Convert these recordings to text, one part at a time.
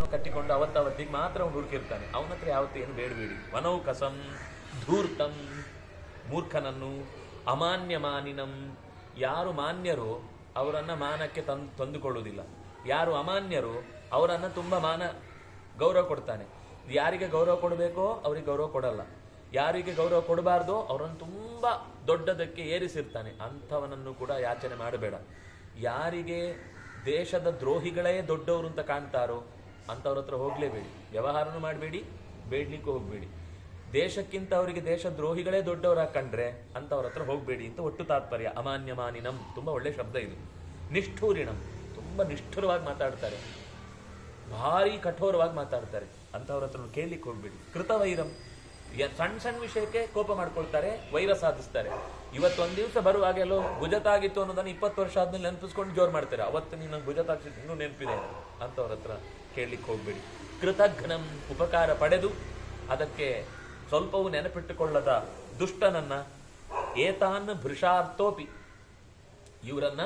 ಏನೋ ಕಟ್ಟಿಕೊಂಡು ಅವತ್ತವತ್ತಿಗೆ ಮಾತ್ರ ಅವನು ಹುಡುಕಿರ್ತಾನೆ. ಅವನ ಹತ್ರ ಯಾವತ್ತು ಏನು ಬೇಡಬೇಡಿ. ವನೌಕಸಂ ಧೂರ್ತಂ ಮೂರ್ಖನನ್ನು ಅಮಾನ್ಯ ಮಾನಿನಂ ಯಾರು ಮಾನ್ಯರೋ ಅವರನ್ನು ಮಾನಕ್ಕೆ ತಂದು ತಂದುಕೊಳ್ಳುವುದಿಲ್ಲ. ಯಾರು ಅಮಾನ್ಯರು ಅವರನ್ನು ತುಂಬ ಮಾನ ಗೌರವ ಕೊಡ್ತಾನೆ. ಯಾರಿಗೆ ಗೌರವ ಕೊಡಬೇಕೋ ಅವರಿಗೆ ಗೌರವ ಕೊಡಲ್ಲ. ಯಾರಿಗೆ ಗೌರವ ಕೊಡಬಾರ್ದೋ ಅವರನ್ನು ತುಂಬ ದೊಡ್ಡದಕ್ಕೆ ಏರಿಸಿರ್ತಾನೆ. ಅಂಥವನನ್ನು ಕೂಡ ಯಾಚನೆ ಮಾಡಬೇಡ. ಯಾರಿಗೆ ದೇಶದ ದ್ರೋಹಿಗಳೇ ದೊಡ್ಡವರು ಅಂತ ಕಾಣ್ತಾರೋ ಅಂಥವ್ರ ಹತ್ರ ಹೋಗ್ಲೇಬೇಡಿ. ವ್ಯವಹಾರನೂ ಮಾಡಬೇಡಿ, ಬೇಡ್ಲಿಕ್ಕೂ ಹೋಗಬೇಡಿ. ದೇಶಕ್ಕಿಂತ ಅವರಿಗೆ ದೇಶ ದ್ರೋಹಿಗಳೇ ದೊಡ್ಡವರಾಗಿ ಕಂಡ್ರೆ ಅಂಥವ್ರ ಹತ್ರ ಹೋಗಬೇಡಿ ಅಂತ ಒಟ್ಟು ತಾತ್ಪರ್ಯ. ಅಮಾನ್ಯ ಮಾನಿನಂ ತುಂಬ ಒಳ್ಳೆ ಶಬ್ದ ಇದು. ನಿಷ್ಠೂರಿಣಂ ತುಂಬ ನಿಷ್ಠುರವಾಗಿ ಮಾತಾಡ್ತಾರೆ. ಭಾರಿ ಕಠೋರವಾಗಿ ಮಾತಾಡ್ತಾರೆ. ಅಂಥವ್ರ ಹತ್ರ ಕೇಳಲಿಕ್ಕೆ ಹೋಗ್ಬೇಡಿ. ಕೃತವೈರಂ. ಸಣ್ಣ ಸಣ್ಣ ವಿಷಯಕ್ಕೆ ಕೋಪ ಮಾಡ್ಕೊಳ್ತಾರೆ, ವೈರ ಸಾಧಿಸ್ತಾರೆ. ಇವತ್ತೊಂದು ದಿವಸ ಬರುವಾಗೆಲ್ಲೋ ಗುಜತಾಗಿತ್ತು ಅನ್ನೋದನ್ನು ಇಪ್ಪತ್ತು ವರ್ಷ ಆದ್ಮೇಲೆ ನೆನಪಿಸ್ಕೊಂಡು ಜೋರು ಮಾಡ್ತಾರೆ? ಅವತ್ತು ನೀನು ನಂಗೆ ಇನ್ನೂ ನೆನಪಿದೆ ಅಂಥವ್ರ ಹತ್ರ ಕೇಳಲಿಕ್ಕೆ ಹೋಗ್ಬೇಡಿ. ಕೃತಘ್ನಂ ಉಪಕಾರ ಪಡೆದು ಅದಕ್ಕೆ ಸ್ವಲ್ಪವೂ ನೆನಪಿಟ್ಟುಕೊಳ್ಳದ ದುಷ್ಟನನ್ನ ಏತಾನ್ ಭೃಷಾರ್ಥೋಪಿ ಇವರನ್ನ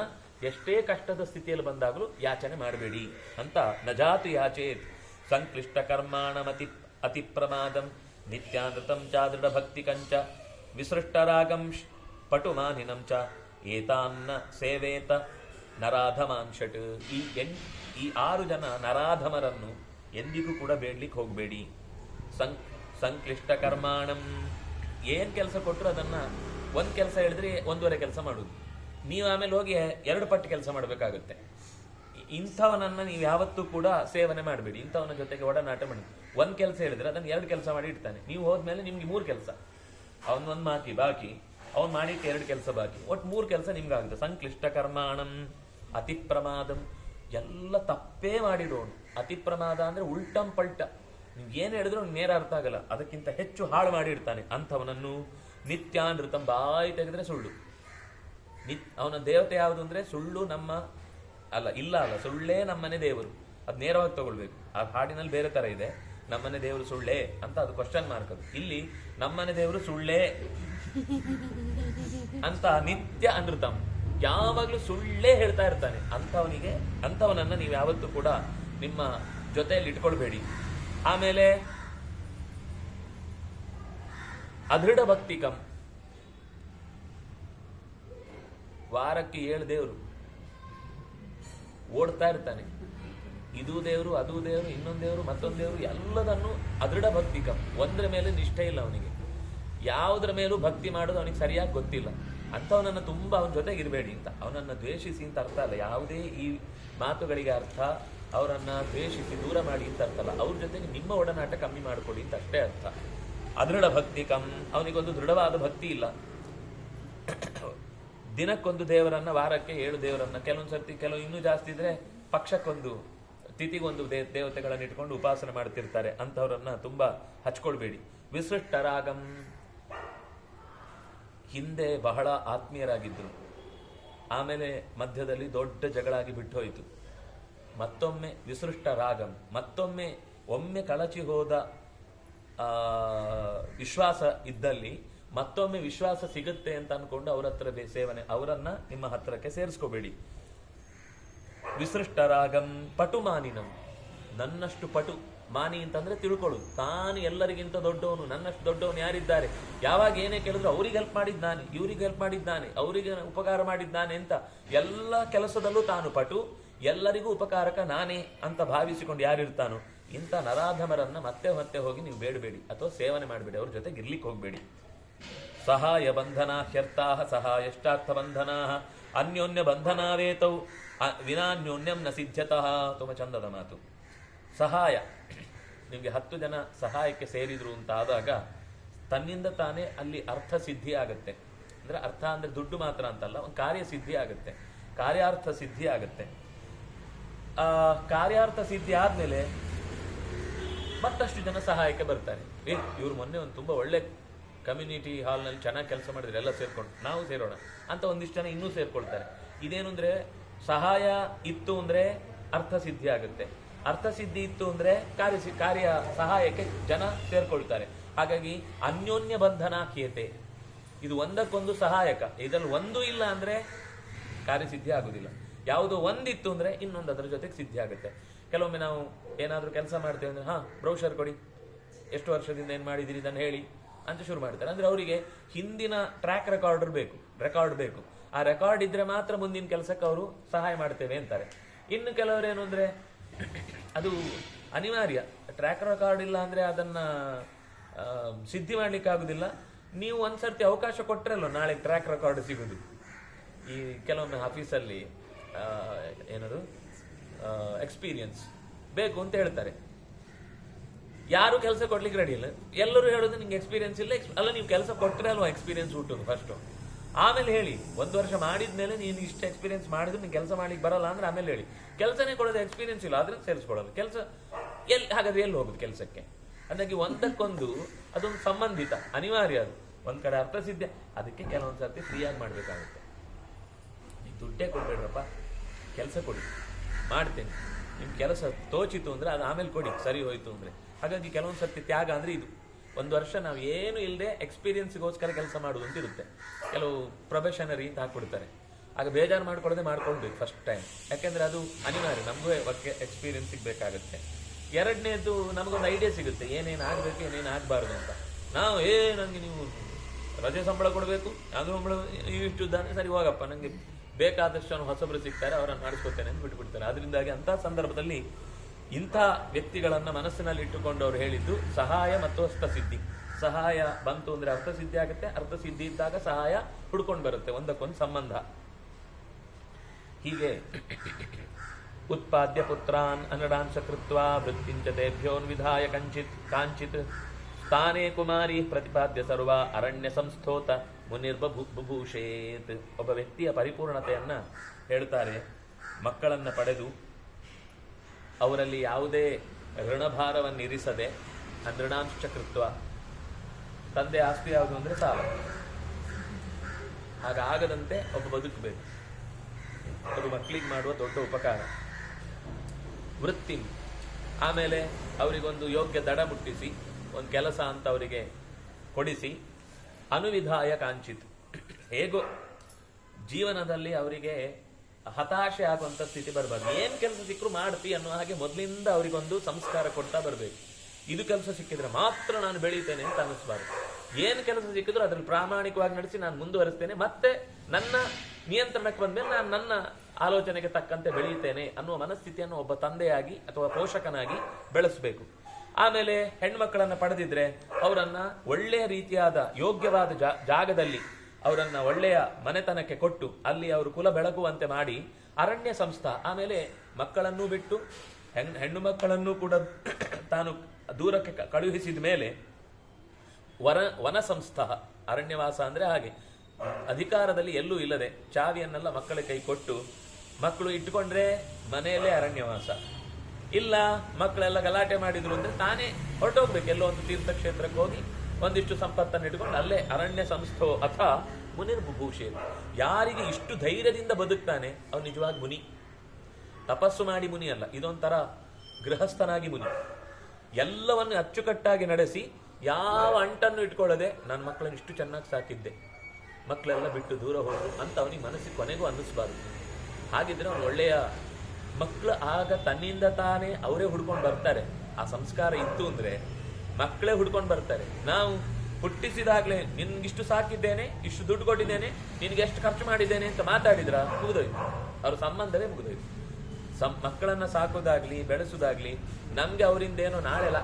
ಎಷ್ಟೇ ಕಷ್ಟದ ಸ್ಥಿತಿಯಲ್ಲಿ ಬಂದಾಗಲೂ ಯಾಚನೆ ಮಾಡಬೇಡಿ ಅಂತ ನಜಾತು ಯಾಚೇತ್. ಸಂಕ್ಲಿಷ್ಟ ಕರ್ಮಾಣಮತಿ ಅತಿ ಪ್ರಮಾದಂ ನಿತ್ಯಾನೃತಂ ಚ ದೃಢ ಭಕ್ತಿ ಕಂಚ ವಿಸೃಷ್ಟರಾಗಂ ಪಟುಮಾನಿನಂ ಚ, ಏತಾನ್ನ ಸೇವೇತ. ನರಾಧಮಾಂಶಟ್. ಈ ಎನ್, ಈ ಆರು ಜನ ನರಾಧಮರನ್ನು ಎಂದಿಗೂ ಕೂಡ ಬೇಡ್ಲಿಕ್ಕೆ ಹೋಗಬೇಡಿ. ಸಂ ಸಂಕ್ಲಿಷ್ಟ ಕರ್ಮಾಣಂ. ಏನ್ ಕೆಲಸ ಕೊಟ್ಟರು ಅದನ್ನ ಒಂದು ಕೆಲಸ ಹೇಳಿದ್ರೆ ಒಂದೂವರೆ ಕೆಲಸ ಮಾಡೋದು. ನೀವು ಆಮೇಲೆ ಹೋಗಿ ಎರಡು ಪಟ್ಟು ಕೆಲಸ ಮಾಡಬೇಕಾಗುತ್ತೆ. ಇಂಥವನನ್ನು ನೀವು ಯಾವತ್ತೂ ಕೂಡ ಸೇವನೆ ಮಾಡಬೇಡಿ. ಇಂಥವನ ಜೊತೆಗೆ ಒಡನಾಟ ಮಾಡಿ. ಒಂದು ಕೆಲಸ ಹೇಳಿದ್ರೆ ಅದನ್ನ ಎರಡು ಕೆಲಸ ಮಾಡಿ ಇಡ್ತಾನೆ. ನೀವು ಹೋದ್ಮೇಲೆ ನಿಮಗೆ ಮೂರು ಕೆಲಸ. ಅವನೊಂದು ಮಾತಿ ಬಾಕಿ. ಅವನು ಮಾಡಿಟ್ಟು ಎರಡು ಕೆಲಸ ಬಾಕಿ. ಒಟ್ಟು ಮೂರು ಕೆಲಸ ನಿಮ್ಗಾಗುತ್ತೆ. ಸಂಕ್ಲಿಷ್ಟ ಕರ್ಮಾಣಂ. ಅತಿ ಪ್ರಮಾದಂ ಎಲ್ಲ ತಪ್ಪೇ ಮಾಡಿರೋನು ಅತಿಪ್ರಮಾದ ಅಂದ್ರೆ ಉಲ್ಟಂ ಪಲ್ಟ. ನೀವು ಏನು ಹೇಳಿದ್ರು ನೇರ ಅರ್ಥ ಆಗಲ್ಲ. ಅದಕ್ಕಿಂತ ಹೆಚ್ಚು ಹಾಳು ಮಾಡಿರ್ತಾನೆ ಅಂಥವನನ್ನು ನಿತ್ಯಾನೃತಂ ಬಾಯಿ ತೆಗೆದ್ರೆ ಸುಳ್ಳು. ನಿತ್ ಅವನ ದೇವತೆ ಯಾವುದು ಅಂದ್ರೆ ಸುಳ್ಳು ನಮ್ಮ ಅಲ್ಲ, ಇಲ್ಲ ಅಲ್ಲ, ಸುಳ್ಳೇ ನಮ್ಮನೆ ದೇವರು. ಅದು ನೇರವಾಗಿ ತಗೊಳ್ಬೇಕು. ಆ ಹಾಡಿನಲ್ಲಿ ಬೇರೆ ತರ ಇದೆ. ನಮ್ಮನೆ ದೇವರು ಸುಳ್ಳೇ ಅಂತ ಅದು ಕ್ವಶನ್ ಮಾರ್ಕ್ ಅದು. ಇಲ್ಲಿ ನಮ್ಮನೆ ದೇವರು ಸುಳ್ಳೇ ಅಂತ ನಿತ್ಯ ಅನೃತಂ. ಯಾವಾಗ್ಲೂ ಸುಳ್ಳೇ ಹೇಳ್ತಾ ಇರ್ತಾನೆ. ಅಂಥವನಿಗೆ, ಅಂಥವನನ್ನ ನೀವು ಯಾವತ್ತೂ ಕೂಡ ನಿಮ್ಮ ಜೊತೆಯಲ್ಲಿ ಇಟ್ಕೊಳ್ಬೇಡಿ. ಆಮೇಲೆ ಅದೃಢ ಭಕ್ತಿಕಂ ವಾರಕ್ಕೆ ಏಳು ದೇವರು. ಓಡ್ತಾ ಇರ್ತಾನೆ. ಇದು ದೇವರು, ಅದು ದೇವರು, ಇನ್ನೊಂದು ದೇವರು, ಮತ್ತೊಂದು ದೇವರು, ಎಲ್ಲದನ್ನು ಅದೃಢ ಭಕ್ತಿಕಂ ಒಂದರ ಮೇಲೆ ನಿಷ್ಠೆ ಇಲ್ಲ ಅವನಿಗೆ. ಯಾವುದರ ಮೇಲೂ ಭಕ್ತಿ ಮಾಡೋದು ಅವನಿಗೆ ಸರಿಯಾಗಿ ಗೊತ್ತಿಲ್ಲ. ಅಂಥವನನ್ನ ತುಂಬ ಅವನ ಜೊತೆಗೆ ಇರಬೇಡಿ ಅಂತ. ಅವನನ್ನು ದ್ವೇಷಿಸಿ ಅಂತ ಅರ್ಥ ಅಲ್ಲ. ಯಾವುದೇ ಈ ಮಾತುಗಳಿಗೆ ಅರ್ಥ ಅವರನ್ನು ದ್ವೇಷಿಸಿ ದೂರ ಮಾಡಿ ಅಂತ ಅರ್ಥ ಅಲ್ಲ. ಅವ್ರ ಜೊತೆಗೆ ನಿಮ್ಮ ಒಡನಾಟ ಕಮ್ಮಿ ಮಾಡಿಕೊಡಿ ಅಂತ ಅಷ್ಟೇ ಅರ್ಥ. ಅದೃಢ ಭಕ್ತಿ ಕಮ್. ಅವನಿಗೊಂದು ದೃಢವಾದ ಭಕ್ತಿ ಇಲ್ಲ. ದಿನಕ್ಕೊಂದು ದೇವರನ್ನ, ವಾರಕ್ಕೆ ಏಳು ದೇವರನ್ನ, ಕೆಲವೊಂದು ಸರ್ತಿ ಕೆಲವು ಇನ್ನೂ ಜಾಸ್ತಿ ಇದ್ರೆ ಪಕ್ಷಕ್ಕೊಂದು, ತಿಥಿಗೊಂದು ದೇ, ದೇವತೆಗಳನ್ನು ಇಟ್ಕೊಂಡು ಉಪಾಸನೆ ಮಾಡ್ತಿರ್ತಾರೆ. ಅಂಥವ್ರನ್ನ ತುಂಬಾ ಹಚ್ಕೊಳ್ಬೇಡಿ. ವಿಸೃಷ್ಟರಾಗಂ ಹಿಂದೆ ಬಹಳ ಆತ್ಮೀಯರಾಗಿದ್ದರು. ಆಮೇಲೆ ಮಧ್ಯದಲ್ಲಿ ದೊಡ್ಡ ಜಗಳಾಗಿ ಬಿಟ್ಟೋಯಿತು. ಮತ್ತೊಮ್ಮೆ ವಿಸೃಷ್ಟ ರಾಗಂ, ಮತ್ತೊಮ್ಮೆ ಒಮ್ಮೆ ಕಳಚಿ ಹೋದ ವಿಶ್ವಾಸ ಇದ್ದಲ್ಲಿ ಮತ್ತೊಮ್ಮೆ ವಿಶ್ವಾಸ ಸಿಗುತ್ತೆ ಅಂತ ಅನ್ಕೊಂಡು ಅವ್ರ ಹತ್ರ ಸೇವನೆ, ಅವರನ್ನ ನಿಮ್ಮ ಹತ್ರಕ್ಕೆ ಸೇರಿಸ್ಕೋಬೇಡಿ. ವಿಸೃಷ್ಟರಾಗಂ ಪಟು ಪಟುಮಾನಿನಂ. ನನ್ನಷ್ಟು ಪಟು ಮಾನಿ ಅಂತಂದ್ರೆ ತಿಳ್ಕೊಳ್ಳು ತಾನು ಎಲ್ಲರಿಗಿಂತ ದೊಡ್ಡವನು, ನನ್ನಷ್ಟು ದೊಡ್ಡವನು ಯಾರಿದ್ದಾರೆ? ಯಾವಾಗ ಏನೇ ಕೇಳಿದ್ರು ಅವ್ರಿಗೆ ಹೆಲ್ಪ್ ಮಾಡಿದ್ದಾನೆ ಇವ್ರಿಗೆ ಹೆಲ್ಪ್ ಮಾಡಿದ್ದಾನೆ ಅವರಿಗೆ ಉಪಕಾರ ಮಾಡಿದ್ದಾನೆ ಅಂತ ಎಲ್ಲ ಕೆಲಸದಲ್ಲೂ ತಾನು ಪಟು, ಎಲ್ಲರಿಗೂ ಉಪಕಾರಕ ನಾನೇ ಅಂತ ಭಾವಿಸಿಕೊಂಡು ಯಾರಿರ್ತಾನೋ, ಇಂಥ ನರಾಧಮರನ್ನ ಮತ್ತೆ ಮತ್ತೆ ಹೋಗಿ ನೀವು ಬೇಡಬೇಡಿ, ಅಥವಾ ಸೇವನೆ ಮಾಡಬೇಡಿ, ಅವ್ರ ಜೊತೆ ಇರ್ಲಿಕ್ಕೆ ಹೋಗ್ಬೇಡಿ. ಸಹಾಯ ಬಂಧನಾ ಹ್ಯರ್ಥಾ ಸಹಾಯಷ್ಟಾರ್ಥ ಬಂಧನಾ ಅನ್ಯೋನ್ಯ ಬಂಧನಾವೇತೌ ವಿನಾನ್ಯೋನ್ಯಂ ನ ಸಿದ್ಧತಃ ತುಂಬ ಚಂದದ ಮಾತು. ಸಹಾಯ. ನಿಮಗೆ ಹತ್ತು ಜನ ಸಹಾಯಕ್ಕೆ ಸೇರಿದ್ರು ಅಂತ ಆದಾಗ ತನ್ನಿಂದ ತಾನೇ ಅಲ್ಲಿ ಅರ್ಥ ಸಿದ್ಧಿ ಆಗುತ್ತೆ. ಅಂದರೆ ಅರ್ಥ ಅಂದರೆ ದುಡ್ಡು ಮಾತ್ರ ಅಂತಲ್ಲ, ಒಂದು ಕಾರ್ಯ ಸಿದ್ಧಿ ಆಗುತ್ತೆ. ಕಾರ್ಯಾರ್ಥ ಸಿದ್ಧಿ ಆಗುತ್ತೆ. ಕಾರ್ಯಾರ್ಥ ಸಿದ್ಧಿ ಆದಮೇಲೆ ಮತ್ತಷ್ಟು ಜನ ಸಹಾಯಕ್ಕೆ ಬರ್ತಾರೆ. ಏ, ಇವ್ರು ಮೊನ್ನೆ ಒಂದು ತುಂಬ ಒಳ್ಳೆ ಕಮ್ಯುನಿಟಿ ಹಾಲ್ನಲ್ಲಿ ಚೆನ್ನಾಗಿ ಕೆಲಸ ಮಾಡಿದ್ರೆ, ಎಲ್ಲ ಸೇರ್ಕೊಂಡು, ನಾವು ಸೇರೋಣ ಅಂತ ಒಂದಿಷ್ಟು ಜನ ಇನ್ನೂ ಸೇರ್ಕೊಳ್ತಾರೆ. ಇದೇನು ಅಂದ್ರೆ ಸಹಾಯ ಇತ್ತು ಅಂದರೆ ಅರ್ಥ ಸಿದ್ಧಿ ಆಗುತ್ತೆ. ಅರ್ಥ ಸಿದ್ಧಿ ಇತ್ತು ಅಂದ್ರೆ ಕಾರ್ಯ ಕಾರ್ಯ ಸಹಾಯಕ್ಕೆ ಜನ ಸೇರ್ಕೊಳ್ತಾರೆ. ಹಾಗಾಗಿ ಅನ್ಯೋನ್ಯ ಬಂಧನ ಕೇತೆ ಇದು ಒಂದಕ್ಕೊಂದು ಸಹಾಯಕ. ಇದರಲ್ಲಿ ಒಂದು ಇಲ್ಲ ಅಂದ್ರೆ ಕಾರ್ಯಸಿದ್ಧಿ ಆಗುದಿಲ್ಲ. ಯಾವುದೋ ಒಂದಿತ್ತು ಅಂದ್ರೆ ಇನ್ನೊಂದು ಅದರ ಜೊತೆಗೆ ಸಿದ್ಧಿ ಆಗುತ್ತೆ. ಕೆಲವೊಮ್ಮೆ ನಾವು ಏನಾದರೂ ಕೆಲಸ ಮಾಡ್ತೇವೆ ಅಂದ್ರೆ, ಹಾ ಬ್ರೌಷರ್ ಕೊಡಿ. ಎಷ್ಟು ವರ್ಷದಿಂದ ಏನು ಮಾಡಿದಿರಿ ಇದನ್ನು ಹೇಳಿ. ಅಂತ ಶುರು ಮಾಡ್ತಾರೆ. ಅಂದ್ರೆ ಅವರಿಗೆ ಹಿಂದಿನ ಟ್ರ್ಯಾಕ್ ರೆಕಾರ್ಡರ್ ಬೇಕು ರೆಕಾರ್ಡ್ ಬೇಕು. ಆ ರೆಕಾರ್ಡ್ ಇದ್ರೆ ಮಾತ್ರ ಮುಂದಿನ ಕೆಲಸಕ್ಕೆ ಅವರು ಸಹಾಯ ಮಾಡ್ತೇವೆ ಅಂತಾರೆ. ಇನ್ನು ಕೆಲವರು ಏನು ಅಂದ್ರೆ ಅದು ಅನಿವಾರ್ಯ. ಟ್ರ್ಯಾಕ್ ರೆಕಾರ್ಡ್ ಇಲ್ಲ ಅಂದ್ರೆ ಅದನ್ನ ಸಿದ್ಧಿ ಮಾಡ್ಲಿಕ್ಕೆ ಆಗುದಿಲ್ಲ. ನೀವು ಒಂದ್ಸರ್ತಿ ಅವಕಾಶ ಕೊಟ್ಟರೆಲ್ಲೋ ನಾಳೆ ಟ್ರ್ಯಾಕ್ ರೆಕಾರ್ಡ್ ಸಿಗುದು. ಈ ಕೆಲವೊಮ್ಮೆ ಆಫೀಸಲ್ಲಿ ಏನದು ಎಕ್ಸ್ಪೀರಿಯನ್ಸ್ ಬೇಕು ಅಂತ ಹೇಳ್ತಾರೆ. ಯಾರು ಕೆಲಸ ಕೊಡ್ಲಿಕ್ಕೆ ರೆಡಿ ಇಲ್ಲ? ಎಲ್ಲರೂ ಹೇಳೋದು ನಿಮ್ಗೆ ಎಕ್ಸ್ಪೀರಿಯನ್ಸ್ ಇಲ್ಲ ಅಲ್ಲ, ನೀವು ಕೆಲಸ ಕೊಟ್ಟರೆ ಅಲ್ವಾ ಎಕ್ಸ್ಪೀರಿಯನ್ಸ್ ಹುಟ್ಟೋದು ಫಸ್ಟ್ ಆಮೇಲೆ ಹೇಳಿ, ಒಂದು ವರ್ಷ ಮಾಡಿದ ಮೇಲೆ ನೀನು ಇಷ್ಟು ಎಕ್ಸ್ಪೀರಿಯನ್ಸ್ ಮಾಡಿದ್ರು ನೀನು ಕೆಲಸ ಮಾಡ್ಲಿಕ್ಕೆ ಬರಲ್ಲ ಅಂದ್ರೆ ಆಮೇಲೆ ಹೇಳಿ. ಕೆಲಸನೇ ಕೊಡೋದು ಎಕ್ಸ್ಪೀರಿಯನ್ಸ್ ಇಲ್ಲ, ಆದ್ರೆ ಸೇರಿಸ್ಕೊಳ್ಳೋದು. ಕೆಲಸ ಎಲ್ಲಿ ಹಾಗಾದ್ರೆ ಎಲ್ಲಿ ಹೋಗುದು ಕೆಲಸಕ್ಕೆ? ಹಾಗಾಗಿ ಒಂದಕ್ಕೊಂದು, ಅದೊಂದು ಸಂಬಂಧಿತ, ಅನಿವಾರ್ಯ ಅದು. ಒಂದ್ ಕಡೆ ಅರ್ಥ ಸಿದ್ಧ ಅದಕ್ಕೆ ಕೆಲವೊಂದು ಸರ್ತಿ ಫ್ರೀಯಾಗಿ ಮಾಡ್ಬೇಕಾಗುತ್ತೆ. ನೀವು ದುಡ್ಡೇ ಕೊಡ್ಬೇಡ್ರಪ್ಪ. ಕೆಲಸ ಕೊಡಿ. ಮಾಡ್ತೇನೆ. ನಿಮ್ ಕೆಲಸ ತೋಚಿತು ಅಂದ್ರೆ ಅದು ಆಮೇಲೆ ಕೊಡಿ. ಸರಿ ಹೋಯ್ತು ಅಂದ್ರೆ. ಹಾಗಾಗಿ ಕೆಲವೊಂದು ಸರ್ತಿ ತ್ಯಾಗ ಅಂದ್ರೆ ಇದು. ಒಂದು ವರ್ಷ ನಾವು ಏನು ಇಲ್ಲದೆ ಎಕ್ಸ್ಪೀರಿಯನ್ಸ್ಗೋಸ್ಕರ ಕೆಲಸ ಮಾಡೋದು ಅಂತ ಇರುತ್ತೆ. ಕೆಲವು ಪ್ರೊಫೆಷನರಿ ಅಂತ ಹಾಕ್ಬಿಡ್ತಾರೆ. ಆಗ ಬೇಜಾರು ಮಾಡ್ಕೊಳ್ಳೋದೇ ಮಾಡ್ಕೊಳ್ಬೇಕು ಫಸ್ಟ್ ಟೈಮ್ ಯಾಕೆಂದರೆ ಅದು ಅನಿವಾರ್ಯ. ನಮಗೂ ವರ್ಕ್ ಎಕ್ಸ್ಪೀರಿಯನ್ಸ್ ಸಿಗಬೇಕಾಗುತ್ತೆ. ಎರಡನೇದು ನಮಗೊಂದು ಐಡಿಯಾ ಸಿಗುತ್ತೆ. ಏನೇನು ಆಗಬೇಕು, ಏನೇನು ಆಗಬಾರ್ದು ಅಂತ. ನಾವು, ಏ ನನಗೆ ನೀವು ರಜೆ ಸಂಬಳ ಕೊಡಬೇಕು, ಅದು ಸಂಬಳ ಇಷ್ಟು ದಾನೆ ಸರಿ ಹೋಗಪ್ಪ. ನನಗೆ ಬೇಕಾದಷ್ಟು ಹೊಸಬರು ಸಿಗ್ತಾರೆ, ಅವರನ್ನು ಮಾಡಿಸ್ಕೊತೇನೆ ಅಂತ ಬಿಟ್ಬಿಡ್ತಾರೆ. ಅದರಿಂದಾಗಿ ಅಂಥ ಸಂದರ್ಭದಲ್ಲಿ ಇಂಥ ವ್ಯಕ್ತಿಗಳನ್ನು ಮನಸ್ಸಿನಲ್ಲಿ ಇಟ್ಟುಕೊಂಡು ಅವರು ಹೇಳಿದ್ದು ಸಹಾಯ ಮತ್ತು ಅರ್ಥಸಿದ್ಧಿ. ಸಹಾಯ ಬಂತು ಅಂದರೆ ಅರ್ಥಸಿದ್ಧಿ ಆಗುತ್ತೆ, ಅರ್ಥಸಿದ್ಧಿ ಇದ್ದಾಗ ಸಹಾಯ ಹುಡ್ಕೊಂಡು ಬರುತ್ತೆ, ಒಂದಕ್ಕೊಂದು ಸಂಬಂಧ. ಹೀಗೆ ಉತ್ಪಾದ್ಯ ಪುತ್ರಾನ್ ಅನಡಾಂಶ ಕೃತ್ವ ವೃತ್ತಿಂಚ ತೇಭ್ಯೋನ್ವಿಧಾಯ ಕಂಚಿತ್, ಕಾಂಚಿತ್. ತಾನೇ ಕುಮಾರಿ ಪ್ರತಿಪಾದ್ಯ ಸರ್ವ ಅರಣ್ಯ ಸಂಸ್ಥೋತ ಮುನಿರ್ಬುಭೂಷೇತ್ ಒಬ್ಬ ವ್ಯಕ್ತಿಯ ಪರಿಪೂರ್ಣತೆಯನ್ನ ಹೇಳ್ತಾರೆ, ಮಕ್ಕಳನ್ನ ಪಡೆದು ಅವರಲ್ಲಿ ಯಾವುದೇ ಋಣಭಾರವನ್ನು ಇರಿಸದೆ ನೃಣಾಂಶ ಕೃತ್ವ ತಂದೆ ಆಸ್ತಿ ಯಾವುದು ಅಂದರೆ ಸಾಲ. ಹಾಗಾಗದಂತೆ ಒಬ್ಬ ಬದುಕಬೇಕು. ಅದು ಮಕ್ಕಳಿಗೆ ಮಾಡುವ ದೊಡ್ಡ ಉಪಕಾರ. ವೃತ್ತಿ. ಆಮೇಲೆ ಅವರಿಗೊಂದು ಯೋಗ್ಯ ದಡ ಮುಟ್ಟಿಸಿ, ಒಂದು ಕೆಲಸ ಅಂತ ಅವರಿಗೆ ಕೊಡಿಸಿ, ಅನುವಿಧಾಯ ಕಾಂಚಿತು. ಹೇಗೋ ಜೀವನದಲ್ಲಿ ಅವರಿಗೆ ಹತಾಶೆ ಆಗುವಂತ ಸ್ಥಿತಿ ಬರಬಾರ್ದು. ಏನ್ ಕೆಲಸ ಸಿಕ್ಕರು ಮಾಡ್ತಿ ಅನ್ನೋ ಹಾಗೆ ಮೊದಲಿಂದ ಅವರಿಗೊಂದು ಸಂಸ್ಕಾರ ಕೊಡ್ತಾ ಬರಬೇಕು. ಇದು ಕೆಲಸ ಸಿಕ್ಕಿದ್ರೆ ಮಾತ್ರ ನಾನು ಬೆಳೀತೇನೆ ಅಂತ ಅನ್ನಿಸ್ಬಾರ್ದು. ಏನ್ ಕೆಲಸ ಸಿಕ್ಕಿದ್ರು ಅದ್ರಲ್ಲಿ ಪ್ರಾಮಾಣಿಕವಾಗಿ ನಡೆಸಿ ನಾನು ಮುಂದುವರಿಸ್ತೇನೆ, ಮತ್ತೆ ನನ್ನ ನಿಯಂತ್ರಣಕ್ಕೆ ಬಂದ್ಮೇಲೆ ನಾನು ನನ್ನ ಆಲೋಚನೆಗೆ ತಕ್ಕಂತೆ ಬೆಳೆಯುತ್ತೇನೆ ಅನ್ನುವ ಮನಸ್ಥಿತಿಯನ್ನು ಒಬ್ಬ ತಂದೆಯಾಗಿ ಅಥವಾ ಪೋಷಕನಾಗಿ ಬೆಳೆಸಬೇಕು. ಆಮೇಲೆ ಹೆಣ್ಮಕ್ಕಳನ್ನು ಪಡೆದಿದ್ರೆ ಅವರನ್ನ ಒಳ್ಳೆಯ ರೀತಿಯಾದ ಯೋಗ್ಯವಾದ ಜಾಗದಲ್ಲಿ ಅವರನ್ನ ಒಳ್ಳೆಯ ಮನೆತನಕ್ಕೆ ಕೊಟ್ಟು ಅಲ್ಲಿ ಅವರು ಕುಲ ಬೆಳಗುವಂತೆ ಮಾಡಿ ಅರಣ್ಯ ಸಂಸ್ಥಾ, ಆಮೇಲೆ ಮಕ್ಕಳನ್ನೂ ಬಿಟ್ಟು, ಹೆಣ್, ಹೆಣ್ಣು ಮಕ್ಕಳನ್ನೂ ಕೂಡ ತಾನು ದೂರಕ್ಕೆ ಕಳುಹಿಸಿದ ಮೇಲೆ ವನ ವನ ಸಂಸ್ಥಾ, ಅರಣ್ಯವಾಸ ಅಂದ್ರೆ ಹಾಗೆ. ಅಧಿಕಾರದಲ್ಲಿ ಎಲ್ಲೂ ಇಲ್ಲದೆ ಚಾವಿಯನ್ನೆಲ್ಲ ಮಕ್ಕಳ ಕೈ ಕೊಟ್ಟು ಮಕ್ಕಳು ಇಟ್ಟುಕೊಂಡ್ರೆ ಮನೆಯಲ್ಲೇ ಅರಣ್ಯವಾಸ. ಇಲ್ಲ ಮಕ್ಕಳೆಲ್ಲ ಗಲಾಟೆ ಮಾಡಿದ್ರು ಅಂದ್ರೆ ತಾನೇ ಹೊರಟೋಗ್ಬೇಕು. ಎಲ್ಲೋ ಒಂದು ತೀರ್ಥಕ್ಷೇತ್ರಕ್ಕೆ ಹೋಗಿ ಒಂದಿಷ್ಟು ಸಂಪತ್ತನ್ನು ಇಟ್ಕೊಂಡು ಅಲ್ಲೇ ಅರಣ್ಯ ಸಂಸ್ಥೋ ಅಥ ಮುನಿರ್ಭೂಷೆ ಯಾರಿಗೆ ಇಷ್ಟು ಧೈರ್ಯದಿಂದ ಬದುಕ್ತಾನೆ? ಅವನು ನಿಜವಾಗಿ ಮುನಿ. ತಪಸ್ಸು ಮಾಡಿ ಮುನಿ ಅಲ್ಲ, ಇದೊಂಥರ ಗೃಹಸ್ಥನಾಗಿ ಮುನಿ. ಎಲ್ಲವನ್ನು ಅಚ್ಚುಕಟ್ಟಾಗಿ ನಡೆಸಿ ಯಾವ ಅಂಟನ್ನು ಇಟ್ಕೊಳ್ಳದೆ ನನ್ನ ಮಕ್ಕಳನ್ನು ಇಷ್ಟು ಚೆನ್ನಾಗಿ ಸಾಕಿದ್ದೆ. ಮಕ್ಕಳೆಲ್ಲ ಬಿಟ್ಟು ದೂರ ಹೋದರು ಅಂತ ಅವನಿಗೆ ಮನಸ್ಸಿಗೆ ಕೊನೆಗೂ ಅನ್ನಿಸ್ಬಾರ್ದು. ಹಾಗಿದ್ರೆ ಅವನು ಒಳ್ಳೆಯ ಮಕ್ಕಳು ಆಗ ತನ್ನಿಂದ ತಾನೇ ಅವರೇ ಹುಡ್ಕೊಂಡು ಬರ್ತಾರೆ. ಆ ಸಂಸ್ಕಾರ ಇತ್ತು ಅಂದ್ರೆ ಮಕ್ಕಳೇ ಹುಡ್ಕೊಂಡು ಬರ್ತಾರೆ. ನಾವು ಹುಟ್ಟಿಸಿದಾಗ್ಲೇ ನಿನ್ಗಿಷ್ಟು ಸಾಕಿದ್ದೇನೆ, ಇಷ್ಟು ದುಡ್ಡು ಕೊಟ್ಟಿದ್ದೇನೆ, ನಿನ್ಗೆ ಎಷ್ಟು ಖರ್ಚು ಮಾಡಿದ್ದೇನೆ ಅಂತ ಮಾತಾಡಿದ್ರ? ಮುಗಿದೋಯ್ತು. ಅವ್ರ ಸಂಬಂಧವೇ ಮುಗಿದೋಯ್ತು. ಸಂ, ಮಕ್ಕಳನ್ನ ಸಾಕೋದಾಗ್ಲಿ, ಬೆಳೆಸೋದಾಗ್ಲಿ, ನಮ್ಗೆ ಅವರಿಂದ ಏನೋ ನಾಳೆಲ್ಲ.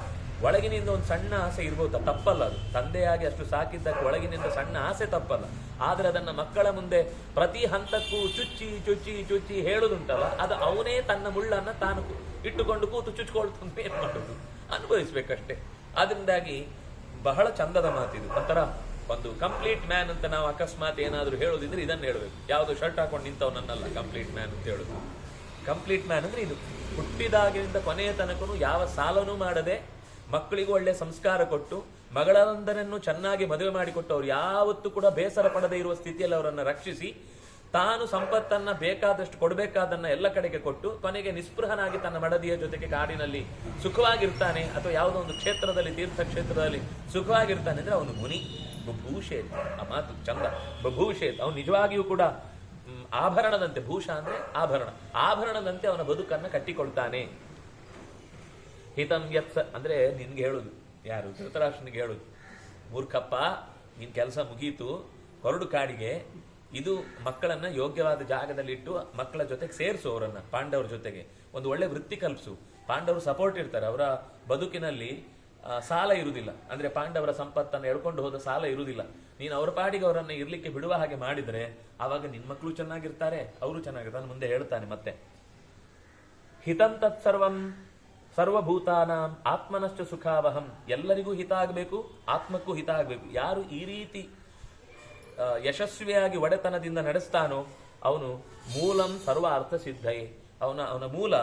ಒಳಗಿನಿಂದ ಒಂದು ಸಣ್ಣ ಆಸೆ ಇರ್ಬೋದು? ತಪ್ಪಲ್ಲ ಅದು. ತಂದೆಯಾಗಿ ಅಷ್ಟು ಸಾಕಿದ್ದಕ್ಕೆ ಒಳಗಿನಿಂದ ಸಣ್ಣ ಆಸೆ ತಪ್ಪಲ್ಲ. ಆದ್ರೆ ಅದನ್ನ ಮಕ್ಕಳ ಮುಂದೆ ಪ್ರತಿ ಹಂತಕ್ಕೂ ಚುಚ್ಚಿ ಚುಚ್ಚಿ ಚುಚ್ಚಿ ಹೇಳುದುಂಟಲ್ಲ? ಅದು ಅವನೇ ತನ್ನ ಮುಳ್ಳನ್ನ ತಾನು ಇಟ್ಟುಕೊಂಡು ಕೂತು ಚುಚ್ಕೊಳ್ತಾನೆ ಏನ್ ಮಾಡುದು ಅನುಭವಿಸ್ಬೇಕಷ್ಟೇ. ಅದರಿಂದಾಗಿ ಬಹಳ ಚಂದದ ಮಾತಿದು ಒಂಥರ ಒಂದು ಕಂಪ್ಲೀಟ್ ಮ್ಯಾನ್ ಅಂತ ನಾವು ಅಕಸ್ಮಾತ್ ಏನಾದರೂ ಹೇಳೋದಿದ್ರೆ ಇದನ್ನು ಹೇಳಬೇಕು. ಯಾವುದು ಶರ್ಟ್ ಹಾಕೊಂಡು ನಿಂತವನನ್ನಲ್ಲ ಕಂಪ್ಲೀಟ್ ಮ್ಯಾನ್ ಅಂತ ಹೇಳುದು. ಕಂಪ್ಲೀಟ್ ಮ್ಯಾನ್ ಅಂದ್ರೆ ಇದು. ಹುಟ್ಟಿದಾಗಿನಿಂದ ಕೊನೆಯ ತನಕನು ಯಾವ ಸಾಲನೂ ಮಾಡದೆ ಮಕ್ಕಳಿಗೂ ಒಳ್ಳೆ ಸಂಸ್ಕಾರ ಕೊಟ್ಟು ಮಗಳಂದರನ್ನು ಚೆನ್ನಾಗಿ ಮದುವೆ ಮಾಡಿಕೊಟ್ಟು ಅವ್ರು ಯಾವತ್ತೂ ಕೂಡ ಬೇಸರ ಪಡದೇ ಇರುವ ಸ್ಥಿತಿಯಲ್ಲಿ ಅವರನ್ನು ರಕ್ಷಿಸಿ ತಾನು ಸಂಪತ್ತನ್ನ ಬೇಕಾದಷ್ಟು ಕೊಡಬೇಕಾದನ್ನ ಎಲ್ಲ ಕಡೆಗೆ ಕೊಟ್ಟು ಕೊನೆಗೆ ನಿಸ್ಪೃಹನಾಗಿ ತನ್ನ ಮಡದಿಯ ಜೊತೆಗೆ ಕಾಡಿನಲ್ಲಿ ಸುಖವಾಗಿರ್ತಾನೆ ಅಥವಾ ಯಾವುದೋ ಒಂದು ಕ್ಷೇತ್ರದಲ್ಲಿ ತೀರ್ಥ ಕ್ಷೇತ್ರದಲ್ಲಿ ಸುಖವಾಗಿರ್ತಾನೆ ಅಂದ್ರೆ ಅವನು ಮುನಿ. ಬಭೂಷೇತ್ ಆ ಮಾತು ಚಂದ. ಬಭೂಷೇತ್ ಅವನು ನಿಜವಾಗಿಯೂ ಕೂಡ ಆಭರಣದಂತೆ, ಭೂಷ ಅಂದ್ರೆ ಆಭರಣ. ಆಭರಣದಂತೆ ಅವನ ಬದುಕನ್ನ ಕಟ್ಟಿಕೊಳ್ತಾನೆ. ಹಿತಂ ಯತ್ ಅಂದ್ರೆ ನಿನ್ಗೆ ಹೇಳುದು. ಯಾರು? ಧೃತರಾಷ್ಟ್ರನಿಗೆ ಹೇಳುದು. ಮೂರ್ಖಪ್ಪ, ನಿನ್ ಕೆಲಸ ಮುಗೀತು, ಹೊರಡು ಕಾಡಿಗೆ ಇದು ಮಕ್ಕಳನ್ನ ಯೋಗ್ಯವಾದ ಜಾಗದಲ್ಲಿ ಇಟ್ಟು ಮಕ್ಕಳ ಜೊತೆಗೆ ಸೇರಿಸು ಅವರನ್ನ, ಪಾಂಡವರ ಜೊತೆಗೆ. ಒಂದು ಒಳ್ಳೆ ವೃತ್ತಿ ಕಲ್ಪಿಸು. ಪಾಂಡವರು ಸಪೋರ್ಟ್ ಇರ್ತಾರೆ. ಅವರ ಬದುಕಿನಲ್ಲಿ ಸಾಲ ಇರುವುದಿಲ್ಲ. ಅಂದ್ರೆ ಪಾಂಡವರ ಸಂಪತ್ತನ್ನು ಎಳ್ಕೊಂಡು ಹೋದ ಸಾಲ ಇರುವುದಿಲ್ಲ. ನೀನು ಅವರ ಪಾಡಿಗೆ ಅವರನ್ನ ಇರ್ಲಿಕ್ಕೆ ಬಿಡುವ ಹಾಗೆ ಮಾಡಿದ್ರೆ, ಆವಾಗ ನಿನ್ ಮಕ್ಕಳು ಚೆನ್ನಾಗಿರ್ತಾರೆ, ಅವರು ಚೆನ್ನಾಗಿರ್ತಾರೆ ಮುಂದೆ ಹೇಳ್ತಾನೆ ಮತ್ತೆ. ಹಿತಂ ತತ್ಸರ್ವಂ ಸರ್ವಭೂತಾನಾಂ ಆತ್ಮನಶ್ಚ ಸುಖಾವಹಂ. ಎಲ್ಲರಿಗೂ ಹಿತ ಆಗಬೇಕು, ಆತ್ಮಕ್ಕೂ ಹಿತ ಆಗಬೇಕು. ಯಾರು ಈ ರೀತಿ ಯಶಸ್ವಿಯಾಗಿ ಒಡೆತನದಿಂದ ನಡೆಸ್ತಾನೋ ಅವನು ಮೂಲಂ ಸರ್ವ ಅರ್ಥ ಸಿದ್ಧೈ ಅವನ ಅವನ ಮೂಲ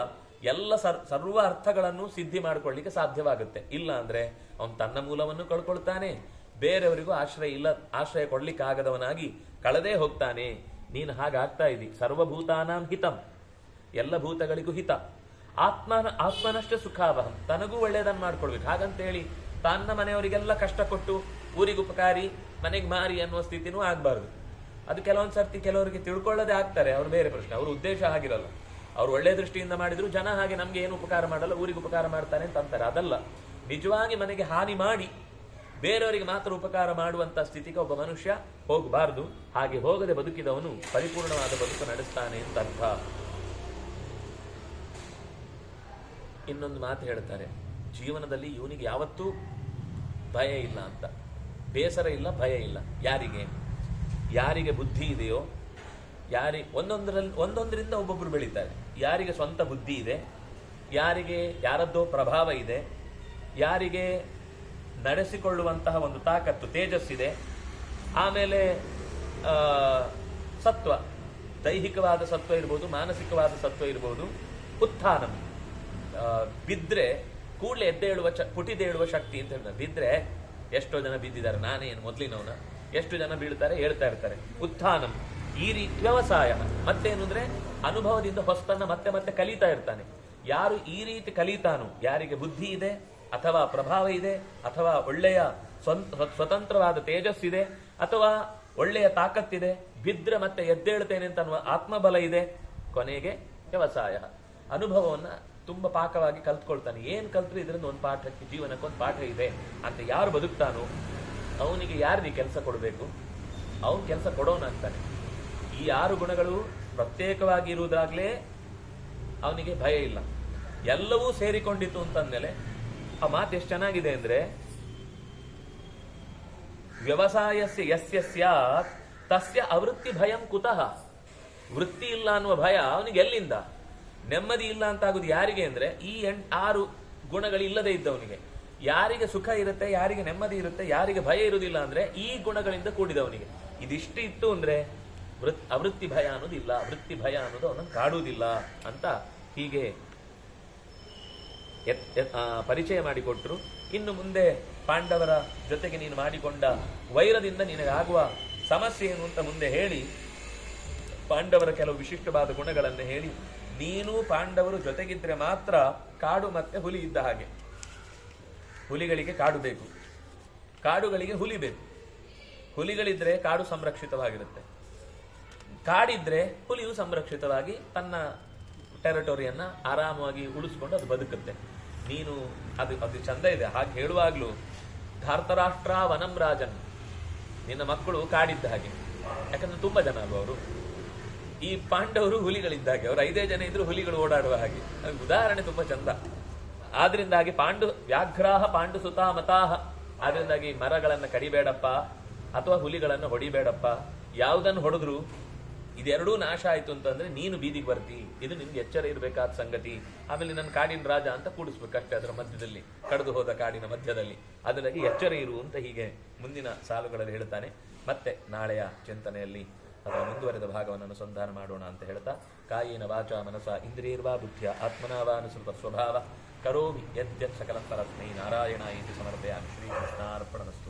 ಎಲ್ಲ ಸರ್, ಸರ್ವ ಅರ್ಥಗಳನ್ನು ಸಿದ್ಧಿ ಮಾಡಿಕೊಳ್ಳಿಕ್ಕೆ ಸಾಧ್ಯವಾಗುತ್ತೆ. ಇಲ್ಲ ಅಂದ್ರೆ ಅವನು ತನ್ನ ಮೂಲವನ್ನು ಕಳ್ಕೊಳ್ತಾನೆ, ಬೇರೆಯವರಿಗೂ ಆಶ್ರಯ ಇಲ್ಲ, ಆಶ್ರಯ ಕೊಡ್ಲಿಕ್ಕಾಗದವನಾಗಿ ಕಳೆದೇ ಹೋಗ್ತಾನೆ. ನೀನು ಹಾಗಾಗ್ತಾ ಇದ್ದಿ. ಸರ್ವಭೂತಾನಾಂ ಹಿತಂ. ಎಲ್ಲ ಭೂತಗಳಿಗೂ ಹಿತ. ಆತ್ಮನ, ಆತ್ಮನಷ್ಟೇ ಸುಖಾವಹಂ. ತನಗೂ ಒಳ್ಳೇದನ್ನು ಮಾಡ್ಕೊಳ್ಬೇಕು. ಹಾಗಂತೇಳಿ ತನ್ನ ಮನೆಯವರಿಗೆಲ್ಲ ಕಷ್ಟ ಕೊಟ್ಟು ಊರಿಗೆ ಉಪಕಾರಿ, ಮನೆಗೆ ಮಾರಿ ಅನ್ನುವ ಸ್ಥಿತಿನೂ ಆಗಬಾರ್ದು. ಅದು ಕೆಲವೊಂದು ಸರ್ತಿ ಕೆಲವರಿಗೆ ತಿಳ್ಕೊಳ್ಳೋದೇ ಆಗ್ತಾರೆ, ಅವ್ರು ಬೇರೆ ಪ್ರಶ್ನೆ, ಅವ್ರ ಉದ್ದೇಶ ಆಗಿರಲ್ಲ ಅವ್ರು ಒಳ್ಳೆ ದೃಷ್ಟಿಯಿಂದ ಮಾಡಿದ್ರು, ಜನ ಹಾಗೆ ನಮ್ಗೆ ಏನು ಉಪಕಾರ ಮಾಡಲ್ಲ, ಊರಿಗೆ ಉಪಕಾರ ಮಾಡ್ತಾನೆ ಅಂತ ಅಂತಾರೆ. ಅದಲ್ಲ, ನಿಜವಾಗಿ ಮನೆಗೆ ಹಾನಿ ಮಾಡಿ, ಬೇರೆಯವರಿಗೆ ಮಾತ್ರ ಉಪಕಾರ ಮಾಡುವಂತ ಸ್ಥಿತಿಗೆ ಒಬ್ಬ ಮನುಷ್ಯ ಹೋಗಬಾರದು. ಹಾಗೆ ಹೋಗದೆ ಬದುಕಿದವನು ಪರಿಪೂರ್ಣವಾದ ಬದುಕು ನಡೆಸ್ತಾನೆ ಅಂತ ಅರ್ಥ. ಇನ್ನೊಂದು ಮಾತು ಹೇಳ್ತಾರೆ, ಜೀವನದಲ್ಲಿ ಇವನಿಗೆ ಯಾವತ್ತೂ ಭಯ ಇಲ್ಲ ಅಂತ. ಬೇಸರ ಇಲ್ಲ, ಭಯ ಇಲ್ಲ. ಯಾರಿಗೆ? ಯಾರಿಗೆ ಬುದ್ಧಿ ಇದೆಯೋ, ಯಾರಿ ಒಂದೊಂದರಲ್ಲಿ ಒಂದೊಂದರಿಂದ ಒಬ್ಬೊಬ್ಬರು ಬೆಳೀತಾರೆ. ಯಾರಿಗೆ ಸ್ವಂತ ಬುದ್ಧಿ ಇದೆ, ಯಾರಿಗೆ ಯಾರದ್ದೋ ಪ್ರಭಾವ ಇದೆ, ಯಾರಿಗೆ ನಡೆಸಿಕೊಳ್ಳುವಂತಹ ಒಂದು ತಾಕತ್ತು ತೇಜಸ್ಸಿದೆ ಆಮೇಲೆ ಸತ್ವ. ದೈಹಿಕವಾದ ಸತ್ವ ಇರ್ಬೋದು, ಮಾನಸಿಕವಾದ ಸತ್ವ ಇರ್ಬೋದು ಉತ್ಥಾನಂ ಬಿದ್ದರೆ ಕೂಡಲೇ ಎದ್ದೇಳುವ ಚ, ಪುಟಿದೇಳುವ ಶಕ್ತಿ ಅಂತ ಹೇಳ್ತಾರೆ. ಬಿದ್ರೆ ಎಷ್ಟೋ ಜನ ಬಿದ್ದಿದ್ದಾರೆ. ನಾನೇ ಏನು ಮೊದಲಿನವನ? ಎಷ್ಟು ಜನ ಬೀಳ್ತಾರೆ, ಹೇಳ್ತಾ ಇರ್ತಾರೆ. ಉತ್ಥಾನಂ. ಈ ರೀತಿ ವ್ಯವಸಾಯ. ಮತ್ತೇನು ಅಂದ್ರೆ ಅನುಭವದಿಂದ ಹೊಸ್ತನ್ನ ಮತ್ತೆ ಮತ್ತೆ ಕಲಿತಾ ಇರ್ತಾನೆ. ಯಾರು ಈ ರೀತಿ ಕಲಿತಾನೋ, ಯಾರಿಗೆ ಬುದ್ಧಿ ಇದೆ, ಅಥವಾ ಪ್ರಭಾವ ಇದೆ, ಅಥವಾ ಒಳ್ಳೆಯ ಸ್ವಂತ ಸ್ವತಂತ್ರವಾದ ತೇಜಸ್ಸಿದೆ ಅಥವಾ ಒಳ್ಳೆಯ ತಾಕತ್ತಿದೆ, ಬಿದ್ರೆ ಮತ್ತೆ ಎದ್ದೇಳ್ತೇನೆ ಅಂತ ಅನ್ನುವ ಆತ್ಮಬಲ ಇದೆ, ಕೊನೆಗೆ ವ್ಯವಸಾಯ. ಅನುಭವವನ್ನ ತುಂಬಾ ಪಾಕವಾಗಿ ಕಲ್ತ್ಕೊಳ್ತಾನೆ. ಏನ್ ಕಲ್ತ್ರೆ ಇದರಿಂದ ಒಂದು ಪಾಠಕ್ಕೆ ಜೀವನಕ್ಕೆ ಒಂದು ಪಾಠ ಇದೆ ಅಂತ ಯಾರು ಬದುಕ್ತಾನೋ, ಅವನಿಗೆ ಯಾರಿಗೆ ಕೆಲಸ ಕೊಡಬೇಕು? ಅವನು ಕೆಲಸ ಕೊಡೋನಾಗ್ತಾನೆ. ಈ ಆರು ಗುಣಗಳು ಪ್ರತ್ಯೇಕವಾಗಿ ಇರುವುದಾಗ್ಲೇ ಅವನಿಗೆ ಭಯ ಇಲ್ಲ. ಎಲ್ಲವೂ ಸೇರಿಕೊಂಡಿತ್ತು ಅಂತಂದ್ಮೇಲೆ ಆ ಮಾತು ಎಷ್ಟು ಚೆನ್ನಾಗಿದೆ ಅಂದ್ರೆ, ವ್ಯವಸಾಯಸ್ಯ ಯಸ್ಯ ಸ್ಯಾತ್ ತಸ್ಯ ಅವೃತ್ತಿ ಭಯಂ ಕುತಃ. ವೃತ್ತಿ ಇಲ್ಲ ಅನ್ನುವ ಭಯ ಅವನಿಗೆ ಎಲ್ಲಿಂದ? ನೆಮ್ಮದಿ ಇಲ್ಲ ಅಂತ ಆಗುದು ಯಾರಿಗೆ ಅಂದ್ರೆ ಈ ಎಂಟ್ ಆರು ಗುಣಗಳಿಲ್ಲದೆ ಇದ್ದವನಿಗೆ. ಯಾರಿಗೆ ಸುಖ ಇರುತ್ತೆ, ಯಾರಿಗೆ ನೆಮ್ಮದಿ ಇರುತ್ತೆ, ಯಾರಿಗೆ ಭಯ ಇರುವುದಿಲ್ಲ ಅಂದ್ರೆ ಈ ಗುಣಗಳಿಂದ ಕೂಡಿದವನಿಗೆ. ಇದಿಷ್ಟು ಇತ್ತು ಅಂದ್ರೆ ವೃತ್, ಅವೃತ್ತಿ ಭಯ ಅನ್ನೋದಿಲ್ಲ ವೃತ್ತಿ ಭಯ ಅನ್ನೋದು ಅವನನ್ನು ಕಾಡುವುದಿಲ್ಲ ಅಂತ ಹೀಗೆ ಪರಿಚಯ ಮಾಡಿಕೊಟ್ರು. ಇನ್ನು ಮುಂದೆ ಪಾಂಡವರ ಜೊತೆಗೆ ನೀನು ಮಾಡಿಕೊಂಡ ವೈರದಿಂದ ನಿನಗಾಗುವ ಸಮಸ್ಯೆ ಏನು ಅಂತ ಮುಂದೆ ಹೇಳಿ, ಪಾಂಡವರ ಕೆಲವು ವಿಶಿಷ್ಟವಾದ ಗುಣಗಳನ್ನು ಹೇಳಿ ನೀನು ಪಾಂಡವರು ಜೊತೆಗಿದ್ರೆ ಮಾತ್ರ ಕಾಡು ಮತ್ತೆ ಹುಲಿ ಇದ್ದ ಹಾಗೆ. ಹುಲಿಗಳಿಗೆ ಕಾಡು ಬೇಕು. ಕಾಡುಗಳಿಗೆ ಹುಲಿ ಬೇಕು. ಹುಲಿಗಳಿದ್ರೆ ಕಾಡು ಸಂರಕ್ಷಿತವಾಗಿರುತ್ತೆ. ಕಾಡಿದ್ರೆ ಹುಲಿಯು ಸಂರಕ್ಷಿತವಾಗಿ ತನ್ನ ಟೆರಿಟೋರಿಯನ್ನ ಆರಾಮವಾಗಿ ಉಳಿಸ್ಕೊಂಡು ಅದು ಬದುಕುತ್ತೆ. ನೀನು ಅದು ಅದು ಚಂದ ಇದೆ. ಹಾಗೆ ಹೇಳುವಾಗ್ಲೂ, ಧಾರ್ತರಾಷ್ಟ್ರ ವನಂ ರಾಜನ್. ನಿನ್ನ ಮಕ್ಕಳು ಕಾಡಿದ್ದ ಹಾಗೆ. ಯಾಕಂದ್ರೆ ತುಂಬಾ ಜನ ಅಲ್ವಾ ಅವರು? ಈ ಪಾಂಡವರು ಹುಲಿಗಳಿದ್ದಾಗೆ, ಅವರು ಐದೇ ಜನ ಇದ್ರು ಹುಲಿಗಳು ಓಡಾಡುವ ಹಾಗೆ. ಉದಾಹರಣೆ ತುಂಬಾ ಚಂದ. ಆದ್ರಿಂದಾಗಿ ಪಾಂಡು, ವ್ಯಾಘ್ರಾಹ ಪಾಂಡು ಸುತಾ ಮತಾಹ. ಆದ್ರಿಂದಾಗಿ ಮರಗಳನ್ನ ಕಡಿಬೇಡಪ್ಪ, ಅಥವಾ ಹುಲಿಗಳನ್ನ ಹೊಡಿಬೇಡಪ್ಪ. ಯಾವುದನ್ನು ಹೊಡೆದ್ರು ಇದೆರಡೂ ನಾಶ ಆಯ್ತು ಅಂತಂದ್ರೆ ನೀನು ಬೀದಿಗೆ ಬರ್ತಿ. ಇದು ನಿನ್ಗೆ ಎಚ್ಚರ ಇರಬೇಕಾದ ಸಂಗತಿ. ಆಮೇಲೆ ನನ್ನ ಕಾಡಿನ ರಾಜ ಅಂತ ಕೂಡಿಸ್ಬೇಕಷ್ಟೇ ಅದರ ಮಧ್ಯದಲ್ಲಿ, ಕಡಿದು ಹೋದ ಕಾಡಿನ ಮಧ್ಯದಲ್ಲಿ. ಅದರಲ್ಲಿ ಎಚ್ಚರ ಇರು ಅಂತ ಹೀಗೆ ಮುಂದಿನ ಸಾಲುಗಳಲ್ಲಿ ಹೇಳ್ತಾನೆ. ಮತ್ತೆ ನಾಳೆಯ ಚಿಂತನೆಯಲ್ಲಿ ಅದರ ಮುಂದುವರೆದ ಭಾಗವನ್ನು ಅನುಸಂಧಾನ ಮಾಡೋಣ ಅಂತ ಹೇಳ್ತಾ, ಕಾಯೇನ ವಾಚ ಮನಸ ಇಂದ್ರಿಯರ್ವಾ ಬುದ್ಧಿಯ ಆತ್ಮನಾವಾನುಸೃತ ಸ್ವಭಾವ. ಕರೋಮಿ ಯದ್ಯತ್ ಸಕಲ ಪರಸ್ಮೈ ನಾರಾಯಣ ಇತಿ ಸಮರ್ಪಯಾಮಿ ಶ್ರೀಕೃಷ್ಣಾರ್ಪಣಮಸ್ತು.